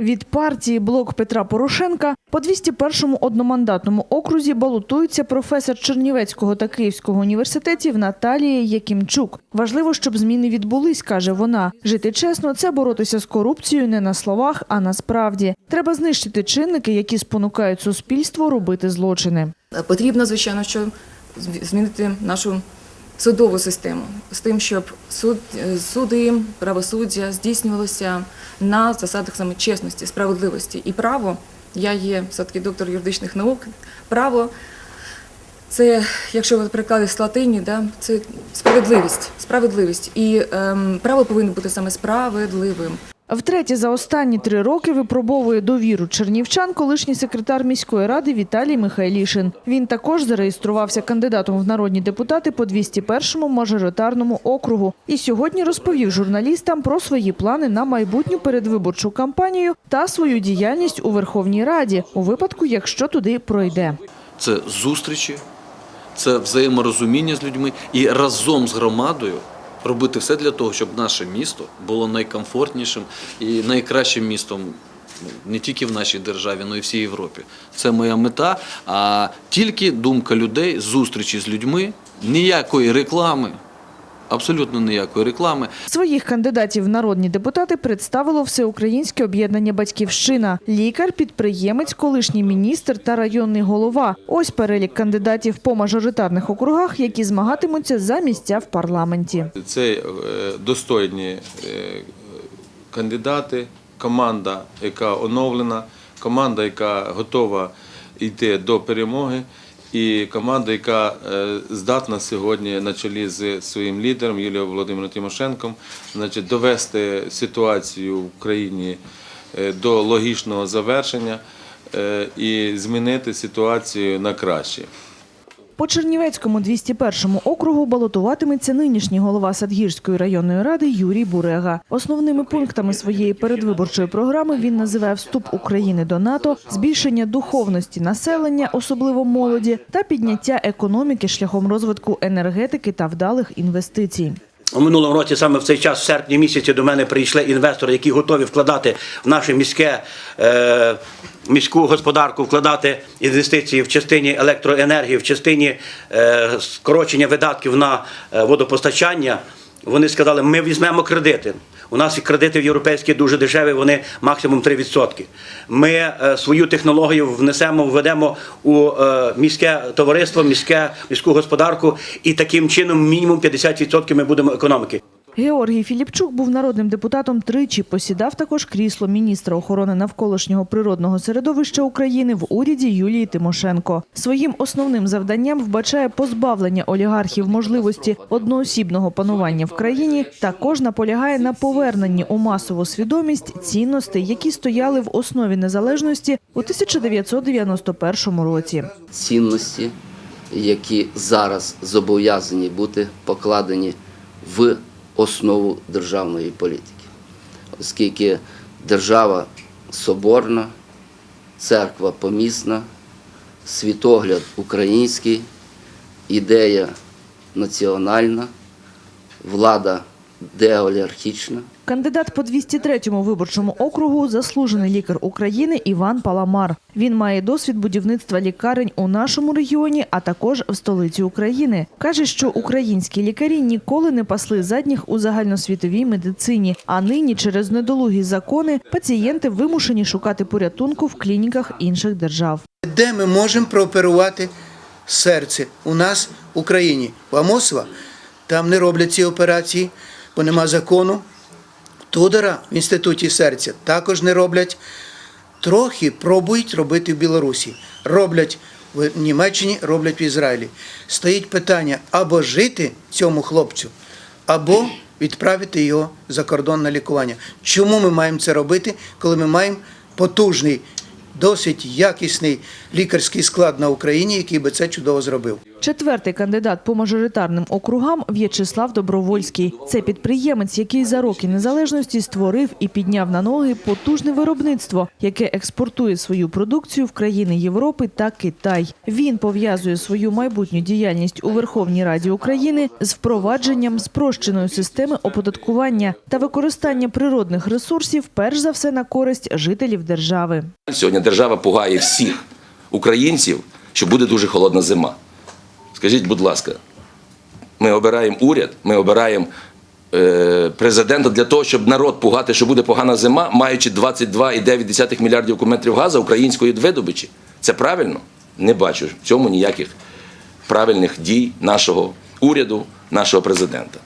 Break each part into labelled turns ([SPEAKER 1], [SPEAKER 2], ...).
[SPEAKER 1] Від партії «Блок Петра Порошенка» по 201-му одномандатному окрузі балотується професор Чернівецького та Київського університетів Наталія Якимчук. Важливо, щоб зміни відбулись, каже вона. Жити чесно – це боротися з корупцією не на словах, а на справді. Треба знищити чинники, які спонукають суспільство робити злочини.
[SPEAKER 2] Потрібно, звичайно, що змінити нашу судову систему з тим, щоб суд, е, суди, правосуддя здійснювалося на засадах саме чесності, справедливості і право. Я є все-таки доктор юридичних наук. Право це, якщо ви переклади з латині, да, це справедливість. Справедливість. І ем, право повинно бути саме справедливим.
[SPEAKER 1] Втретє за останні три роки випробовує довіру чернівчан колишній секретар міської ради Віталій Михайлішин. Він також зареєструвався кандидатом в народні депутати по 201-му мажоритарному округу і сьогодні розповів журналістам про свої плани на майбутню передвиборчу кампанію та свою діяльність у Верховній Раді у випадку, якщо туди пройде.
[SPEAKER 3] це зустрічі, це взаєморозуміння з людьми і разом з громадою робити все для того, щоб наше місто було найкомфортнішим і найкращим містом не тільки в нашій державі, але й всій Європі. Це моя мета. А тільки думка людей, зустрічі з людьми, ніякої реклами, абсолютно ніякої реклами.
[SPEAKER 1] Своїх кандидатів в народні депутати представило Всеукраїнське об'єднання Батьківщина, лікар, підприємець, колишній міністр та районний голова. Ось перелік кандидатів по мажоритарних округах, які змагатимуться за місця в парламенті.
[SPEAKER 4] Це е, достойні е, кандидати, команда, яка оновлена, команда, яка готова йти до перемоги, і команда, яка е, здатна сьогодні на чолі з своїм лідером Юлією Володимиром Тимошенком, значить, довести ситуацію в країні е, до логічного завершення е, і змінити ситуацію на краще.
[SPEAKER 1] По Чернівецькому 201-му округу балотуватиметься нинішній голова Садгірської районної ради Юрій Бурега. Основними пунктами своєї передвиборчої програми він називає вступ України до НАТО, збільшення духовності населення, особливо молоді, та підняття економіки шляхом розвитку енергетики та вдалих інвестицій.
[SPEAKER 5] У минулому році, саме в цей час, в серпні місяці, до мене прийшли інвестори, які готові вкладати в наше міське е, міську господарку, вкладати інвестиції в частині електроенергії, в частині е, скорочення видатків на е, водопостачання. Вони сказали, ми візьмемо кредити. У нас і кредити в європейські дуже дешеві, вони максимум 3%. Ми е, свою технологію внесемо, введемо у е, міське товариство, міське, міську господарку, і таким чином мінімум 50% ми будемо економіки.
[SPEAKER 1] Георгій Філіпчук був народним депутатом тричі, посідав також крісло міністра охорони навколишнього природного середовища України в уряді Юлії Тимошенко. Своїм основним завданням вбачає позбавлення олігархів можливості одноосібного панування в країні. Також наполягає на поверненні у масову свідомість цінностей, які стояли в основі незалежності у 1991 році.
[SPEAKER 6] цінності, які зараз зобов'язані бути покладені в основу державної політики, оскільки держава соборна, церква помісна, світогляд український, ідея національна, влада деолігархічна.
[SPEAKER 1] Кандидат по 203-му виборчому округу – заслужений лікар України Іван Паламар. Він має досвід будівництва лікарень у нашому регіоні, а також в столиці України. Каже, що українські лікарі ніколи не пасли задніх у загальносвітовій медицині, а нині через недолугі закони пацієнти вимушені шукати порятунку в клініках інших держав.
[SPEAKER 7] Де ми можемо прооперувати серце? У нас в Україні. В Амосова там не роблять ці операції, бо нема закону. Тудора в інституті серця також не роблять. Трохи пробують робити в Білорусі. Роблять в Німеччині, роблять в Ізраїлі. Стоїть питання або жити цьому хлопцю, або відправити його за кордон на лікування. Чому ми маємо це робити, коли ми маємо потужний, досить якісний лікарський склад на Україні, який би це чудово зробив?
[SPEAKER 1] Четвертий кандидат по мажоритарним округам В'ячеслав Добровольський. Це підприємець, який за роки незалежності створив і підняв на ноги потужне виробництво, яке експортує свою продукцію в країни Європи та Китай. Він пов'язує свою майбутню діяльність у Верховній Раді України з впровадженням спрощеної системи оподаткування та використання природних ресурсів, перш за все на користь жителів держави.
[SPEAKER 8] Сьогодні держава пугає всіх українців, що буде дуже холодна зима. Скажіть, будь ласка, ми обираємо уряд, ми обираємо е, президента для того, щоб народ пугати, що буде погана зима, маючи 22,9 мільярдів кубометрів газу української видобичі. Це правильно? Не бачу в цьому ніяких правильних дій нашого уряду, нашого президента.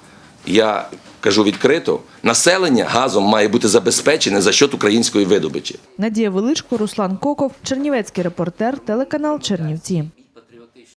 [SPEAKER 8] Я кажу відкрито, населення газом має бути забезпечене за счет української видобичі.
[SPEAKER 1] Надія Величко, Руслан Коков, Чернівецький репортер, телеканал Чернівці.